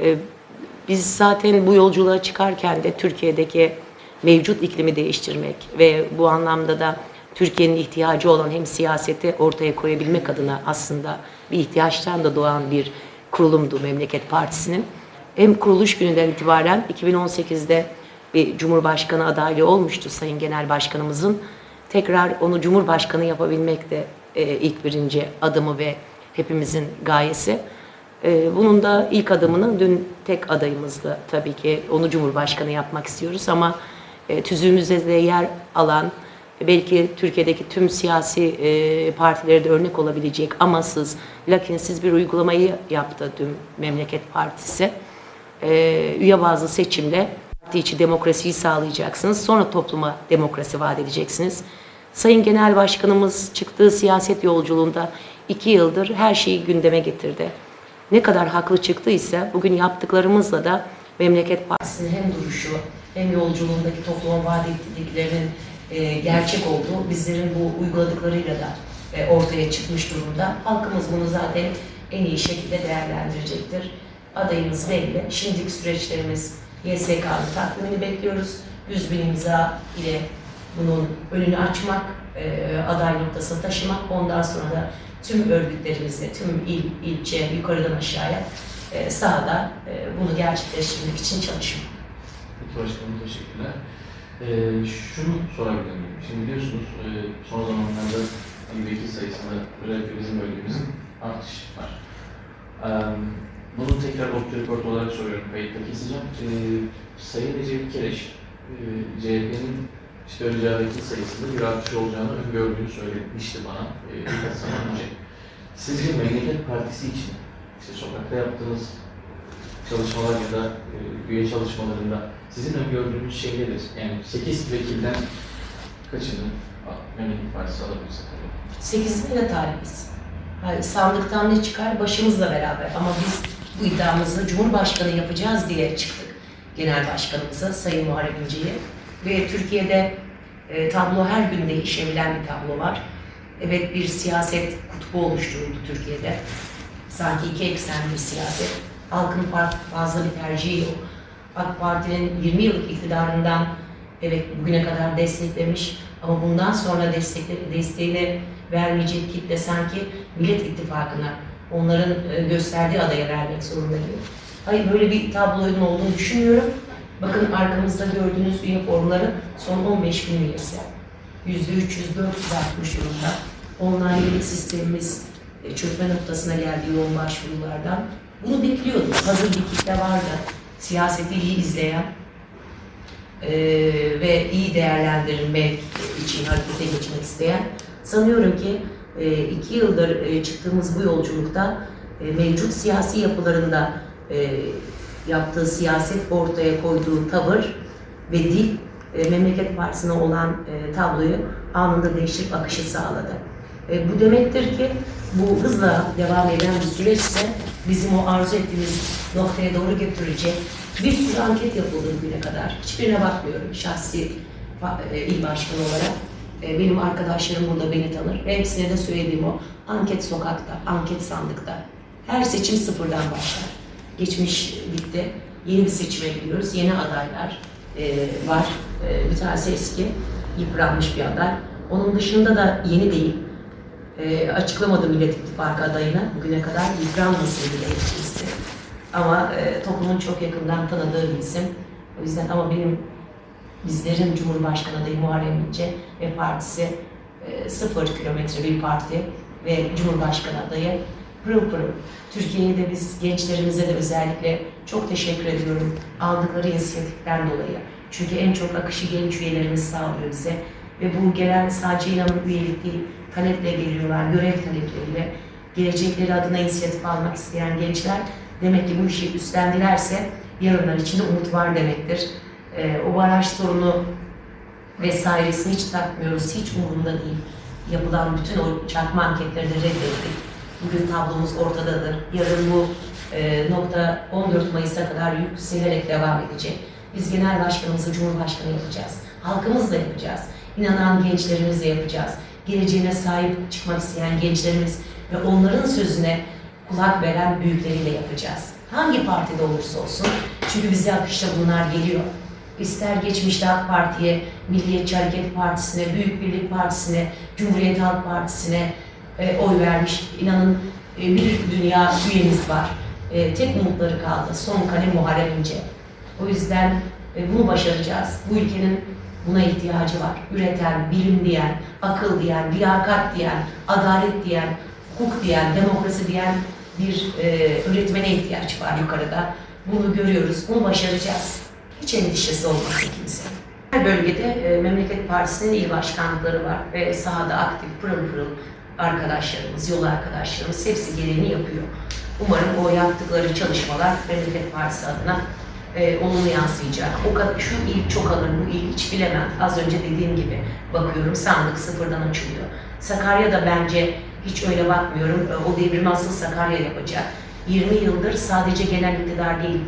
E, Biz zaten bu yolculuğa çıkarken de Türkiye'deki mevcut iklimi değiştirmek ve bu anlamda da Türkiye'nin ihtiyacı olan hem siyaseti ortaya koyabilmek adına aslında bir ihtiyaçtan da doğan bir kurulumdu Memleket Partisi'nin. Hem kuruluş gününden itibaren 2018'de bir Cumhurbaşkanı adaylığı olmuştu Sayın Genel Başkanımızın. Tekrar onu Cumhurbaşkanı yapabilmek de e, ilk birinci adımı ve hepimizin gayesi. E, bunun da ilk adımını dün tek adayımızdı tabii ki onu Cumhurbaşkanı yapmak istiyoruz ama e, tüzüğümüzde de yer alan belki Türkiye'deki tüm siyasi e, partilere de örnek olabilecek amasız, lakinsiz bir uygulamayı yaptı dün Memleket Partisi. E, üye bazlı seçimle parti içi demokrasiyi sağlayacaksınız. Sonra topluma demokrasi vaat edeceksiniz. Sayın Genel Başkanımız çıktığı siyaset yolculuğunda iki yıldır her şeyi gündeme getirdi. Ne kadar haklı çıktıysa bugün yaptıklarımızla da Memleket Partisi'nin hem duruşu hem yolculuğundaki topluma vaat ettiklerinin e, gerçek olduğu bizlerin bu uyguladıklarıyla da e, ortaya çıkmış durumda. Halkımız bunu zaten en iyi şekilde değerlendirecektir. Adayımız belli. Şimdiki süreçlerimiz YSK'nın takvimini bekliyoruz. 100 bin imza ile bunun önünü açmak, e, aday noktasına taşımak, ondan sonra da tüm örgütlerimizle, tüm il, ilçe, yukarıdan aşağıya e, sahada e, bunu gerçekleştirmek için çalışmak. Peki başkanım teşekkürler. Ee, şunu sorabilirim. Şimdi biliyorsunuz e, son zamanlarda vekil sayısında özellikle bizim bölgemizin artış var. Ee, bunu tekrar orta report olarak soruyorum. Kayıtta keseceğim. Ee, Sayın Recep Kereş, e, CHP'nin vekil sayısında bir artış olacağını öngördüğünü söylemişti bana e, birkaç zaman önce. Sizce Memleket Partisi için işte sokakta yaptığınız çalışmalar ya da e, üye çalışmalarında sizin öngördüğünüz şey nedir? Yani 8 vekilden kaçını Memleket Partisi alabilirse tabii. Sekizinde de talibiz. Yani sandıktan ne çıkar başımızla beraber ama biz bu iddiamızı Cumhurbaşkanı yapacağız diye çıktık Genel Başkanımıza Sayın Muharrem İnce'ye. Ve Türkiye'de e, tablo her gün değişebilen bir tablo var. Evet bir siyaset kutbu oluşturuldu Türkiye'de. Sanki iki eksenli bir siyaset. Halkın fazla bir tercihi yok. AK Parti'nin 20 yıllık iktidarından evet bugüne kadar desteklemiş ama bundan sonra destekle, desteğini vermeyecek kitle sanki Millet İttifakı'na onların e, gösterdiği adaya vermek zorunda gibi. Hayır böyle bir tablonun olduğunu düşünmüyorum. Bakın arkamızda gördüğünüz üniformların son 15 gün üyesi. %300, 400 artmış durumda. Online üyelik sistemimiz e, çökme noktasına geldi yoğun başvurulardan. Bunu bekliyorduk. Hazır bir kitle vardı. Siyaseti iyi izleyen e, ve iyi değerlendirmek için harekete geçmek isteyen. Sanıyorum ki e, iki yıldır e, çıktığımız bu yolculukta e, mevcut siyasi yapılarında e, yaptığı siyaset ortaya koyduğu tavır ve dil e, Memleket Partisi'ne olan e, tabloyu anında değiştirip akışı sağladı. E, bu demektir ki bu hızla devam eden bir süreçse bizim o arzu ettiğimiz noktaya doğru götürecek bir sürü anket yapıldı bugüne kadar. Hiçbirine bakmıyorum şahsi e, il başkanı olarak. E, benim arkadaşlarım burada beni tanır ve hepsine de söylediğim o anket sokakta, anket sandıkta. Her seçim sıfırdan başlar. Geçmiş bitti. Yeni bir seçime gidiyoruz. Yeni adaylar e, var. E, bir tanesi eski, yıpranmış bir aday. Onun dışında da yeni değil. E, açıklamadı Millet İttifakı adayını bugüne kadar yıpranmasın bile hiçbirisi. Ama e, toplumun çok yakından tanıdığı bir isim. O yüzden ama benim bizlerin Cumhurbaşkanı adayı Muharrem İnce ve partisi e, sıfır kilometre bir parti ve Cumhurbaşkanı adayı pırıl pırıl. Türkiye'ye de biz gençlerimize de özellikle çok teşekkür ediyorum aldıkları inisiyatiften dolayı. Çünkü en çok akışı genç üyelerimiz sağlıyor bize. Ve bu gelen sadece inanın üyelik değil, taleple geliyorlar, görev talepleriyle. Gelecekleri adına inisiyatif almak isteyen gençler demek ki bu işi üstlendilerse yarınlar içinde umut var demektir. Ee, o baraj sorunu vesairesini hiç takmıyoruz, hiç umurumda değil. Yapılan bütün o çarpma anketlerini reddettik. Bugün tablomuz ortadadır. Yarın bu e, nokta 14 Mayıs'a kadar yükselerek devam edecek. Biz genel başkanımızı Cumhurbaşkanı yapacağız. Halkımızla yapacağız. İnanan gençlerimizle yapacağız. Geleceğine sahip çıkmak isteyen gençlerimiz ve onların sözüne kulak veren büyükleriyle yapacağız. Hangi partide olursa olsun. Çünkü bize akışta bunlar geliyor. İster geçmişte AK Parti'ye, Milliyetçi Hareket Partisi'ne, Büyük Birlik Partisi'ne, Cumhuriyet Halk Partisi'ne e, oy vermiş. İnanın e, bir dünya üyemiz var. E, tek umutları kaldı. Son kale Muharrem İnce. O yüzden e, bunu başaracağız. Bu ülkenin buna ihtiyacı var. Üreten, bilim diyen, akıl diyen, liyakat diyen, adalet diyen, hukuk diyen, demokrasi diyen bir e, öğretmene ihtiyaç var yukarıda. Bunu görüyoruz, bunu başaracağız. Hiç endişesi olmasın kimse. Her bölgede e, Memleket Partisi'nin il başkanlıkları var ve sahada aktif, pırıl pırıl arkadaşlarımız, yol arkadaşlarımız hepsi gereğini yapıyor. Umarım o yaptıkları çalışmalar Memleket Partisi adına e, olumlu yansıyacak. O kadar, şu il çok alır, bu il hiç bilemem. Az önce dediğim gibi bakıyorum sandık sıfırdan açılıyor. Sakarya da bence hiç öyle bakmıyorum. E, O devrimi asıl Sakarya yapacak. 20 yıldır sadece genel iktidar değil,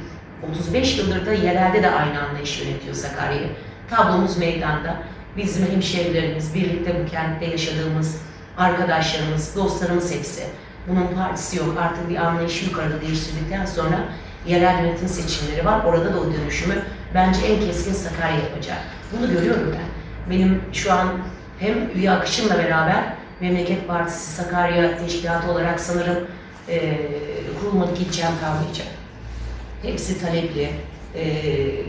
35 yıldır da yerelde de aynı anlayış yönetiyor Sakarya'yı. Tablomuz meydanda. Bizim hemşehrilerimiz, birlikte bu kentte yaşadığımız arkadaşlarımız, dostlarımız hepsi. Bunun partisi yok. Artık bir anlayışı yukarıda değiştirdikten sonra yerel yönetim seçimleri var. Orada da o dönüşümü bence en keskin Sakarya yapacak. Bunu görüyorum ben. Benim şu an hem üye akışımla beraber Memleket Partisi Sakarya Teşkilatı olarak sanırım eee kurulmadık ilçem kalmayacak. Hepsi talepli e,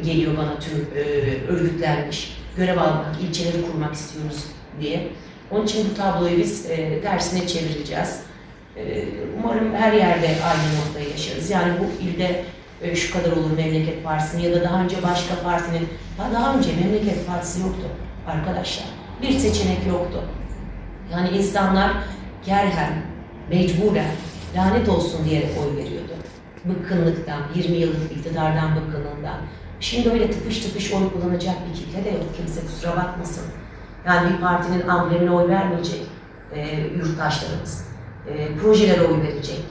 geliyor bana tüm e, örgütlenmiş. Görev almak, ilçeleri kurmak istiyoruz diye. Onun için bu tabloyu biz e, tersine çevireceğiz. E, umarım her yerde aynı noktayı yaşarız. Yani bu ilde e, şu kadar olur Memleket Partisi'nin ya da daha önce başka partinin, daha, daha önce Memleket Partisi yoktu arkadaşlar. Bir seçenek yoktu. Yani insanlar gerhen, mecburen, lanet olsun diyerek oy veriyordu. Bıkkınlıktan, 20 yıllık iktidardan bıkkınlığından. Şimdi öyle tıpış tıpış oy kullanacak bir kitle de yok. Kimse kusura bakmasın. Yani bir partinin amblemine oy vermeyecek e, yurttaşlarımız. E, projelere oy verecek,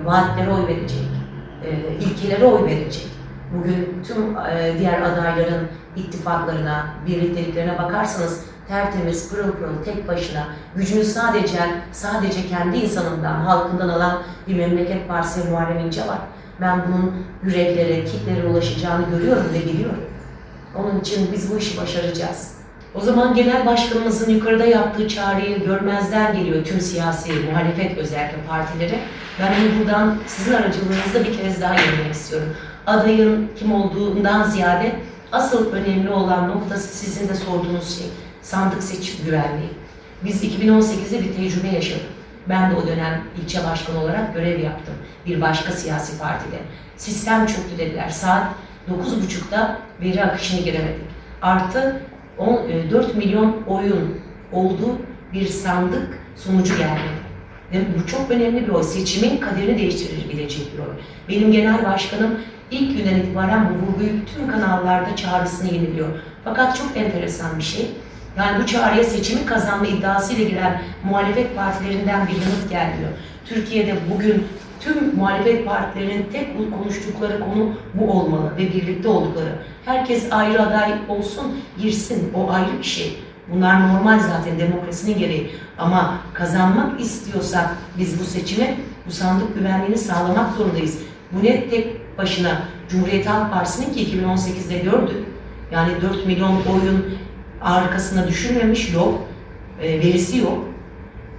e, vaatlere oy verecek, e, ilkelere oy verecek. Bugün tüm e, diğer adayların ittifaklarına, birlikteliklerine bakarsanız tertemiz, pırıl pırıl, tek başına, gücünü sadece sadece kendi insanından, halkından alan bir memleket partisi Muharrem İnce var. Ben bunun yüreklere, kitlere ulaşacağını görüyorum ve biliyorum. Onun için biz bu işi başaracağız. O zaman genel başkanımızın yukarıda yaptığı çağrıyı görmezden geliyor tüm siyasi muhalefet özellikle partileri. Ben bunu buradan sizin aracılığınızla bir kez daha yemek istiyorum. Adayın kim olduğundan ziyade asıl önemli olan noktası sizin de sorduğunuz şey sandık seçim güvenliği. Biz 2018'de bir tecrübe yaşadık. Ben de o dönem ilçe başkanı olarak görev yaptım. Bir başka siyasi partide. Sistem çöktü dediler. Saat 9.30'da veri akışına giremedik. Artı 10, 4 milyon oyun olduğu bir sandık sonucu gelmedi. Ve bu çok önemli bir oy. Seçimin kaderini değiştirebilecek bir oy. Benim genel başkanım ilk günden itibaren bu vurguyu tüm kanallarda çağrısını yeniliyor. Fakat çok enteresan bir şey. Yani bu çağrıya seçimi kazanma iddiasıyla giren muhalefet partilerinden bir yanıt gelmiyor. Türkiye'de bugün tüm muhalefet partilerinin tek konuştukları konu bu olmalı ve birlikte oldukları. Herkes ayrı aday olsun, girsin. O ayrı bir şey. Bunlar normal zaten demokrasinin gereği. Ama kazanmak istiyorsak biz bu seçimi, bu sandık güvenliğini sağlamak zorundayız. Bu ne tek başına Cumhuriyet Halk Partisi'nin ki 2018'de gördük. Yani 4 milyon oyun arkasına düşürmemiş yok, e, verisi yok.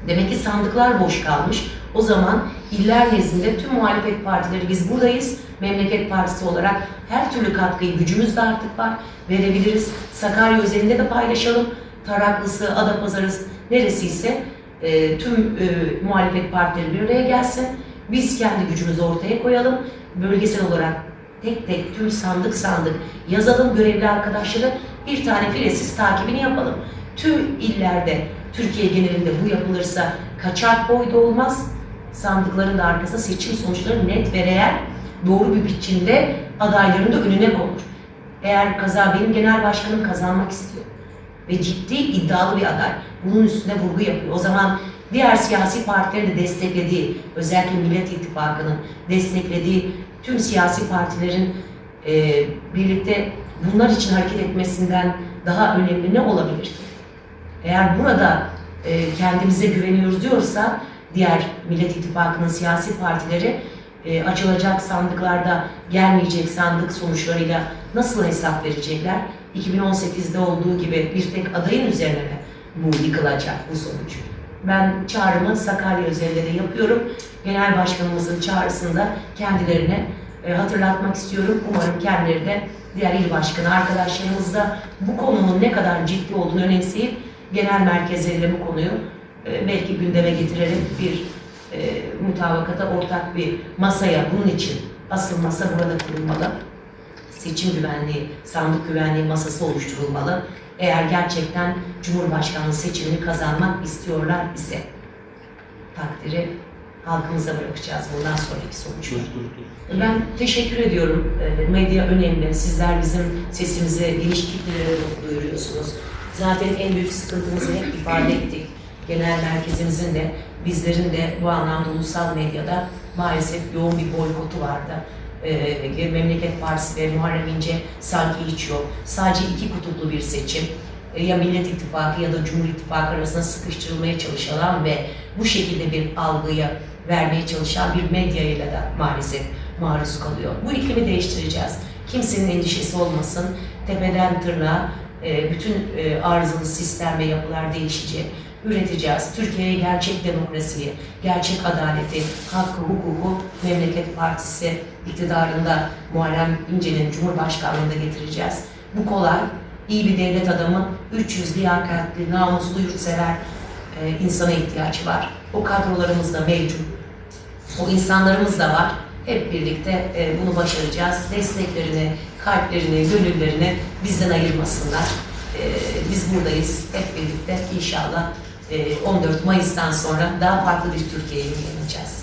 Demek ki sandıklar boş kalmış. O zaman iller nezdinde tüm muhalefet partileri biz buradayız. Memleket Partisi olarak her türlü katkıyı gücümüz de artık var. Verebiliriz. Sakarya özelinde de paylaşalım. Taraklısı, Adapazarı neresiyse e, tüm e, muhalefet partileri bir araya gelsin. Biz kendi gücümüzü ortaya koyalım. Bölgesel olarak tek tek tüm sandık sandık yazalım görevli arkadaşları bir tane filesiz takibini yapalım. Tüm illerde Türkiye genelinde bu yapılırsa kaçak boy da olmaz. Sandıkların da arkasında seçim sonuçları net ve reel doğru bir biçimde adayların da önüne konur. Eğer kaza benim genel başkanım kazanmak istiyor ve ciddi iddialı bir aday bunun üstüne vurgu yapıyor. O zaman diğer siyasi partilerin de desteklediği, özellikle Millet İttifakı'nın desteklediği tüm siyasi partilerin e, birlikte bunlar için hareket etmesinden daha önemli ne olabilir? Eğer burada e, kendimize güveniyoruz diyorsa diğer Millet İttifakı'nın siyasi partileri e, açılacak sandıklarda gelmeyecek sandık sonuçlarıyla nasıl hesap verecekler? 2018'de olduğu gibi bir tek adayın üzerine mi bu yıkılacak bu sonuç? Ben çağrımı Sakarya özelinde de yapıyorum. Genel Başkanımızın çağrısında kendilerine e, hatırlatmak istiyorum. Umarım kendileri de diğer il başkanı arkadaşlarımız da bu konunun ne kadar ciddi olduğunu önemseyip genel merkezleriyle bu konuyu e, belki gündeme getirerek bir e, mutabakata ortak bir masaya bunun için asıl masa burada kurulmalı. Seçim güvenliği, sandık güvenliği masası oluşturulmalı. Eğer gerçekten Cumhurbaşkanlığı seçimini kazanmak istiyorlar ise takdiri halkımıza bırakacağız bundan sonraki sonuçları. Ben teşekkür ediyorum. Ee, Medya önemli. Sizler bizim sesimizi geniş kitlelere duyuruyorsunuz. Zaten en büyük sıkıntımızı hep ifade ettik. Genel merkezimizin de bizlerin de bu anlamda ulusal medyada maalesef yoğun bir boykotu vardı. Ee, Memleket Partisi ve Muharrem İnce sanki hiç yok. Sadece iki kutuplu bir seçim. Ee, Ya Millet İttifakı ya da Cumhur İttifakı arasında sıkıştırılmaya çalışılan ve bu şekilde bir algıyı vermeye çalışan bir medyayla da maalesef maruz kalıyor. Bu iklimi değiştireceğiz. Kimsenin endişesi olmasın. Tepeden tırnağa e, bütün e, arızalı sistem ve yapılar değişecek. Üreteceğiz. Türkiye'ye gerçek demokrasiyi, gerçek adaleti, hakkı, hukuku Memleket Partisi iktidarında Muharrem İnce'nin Cumhurbaşkanlığında getireceğiz. Bu kolay. İyi bir devlet adamı, 300 liyakatli, namuslu, yurtsever e, insana ihtiyaç var. O kadrolarımız da mevcut. O insanlarımız da var. Hep birlikte e, bunu başaracağız. Desteklerini, kalplerini, gönüllerini bizden ayırmasınlar. E, biz buradayız. Hep birlikte inşallah 14 Mayıs'tan sonra daha farklı bir Türkiye'ye uyanacağız.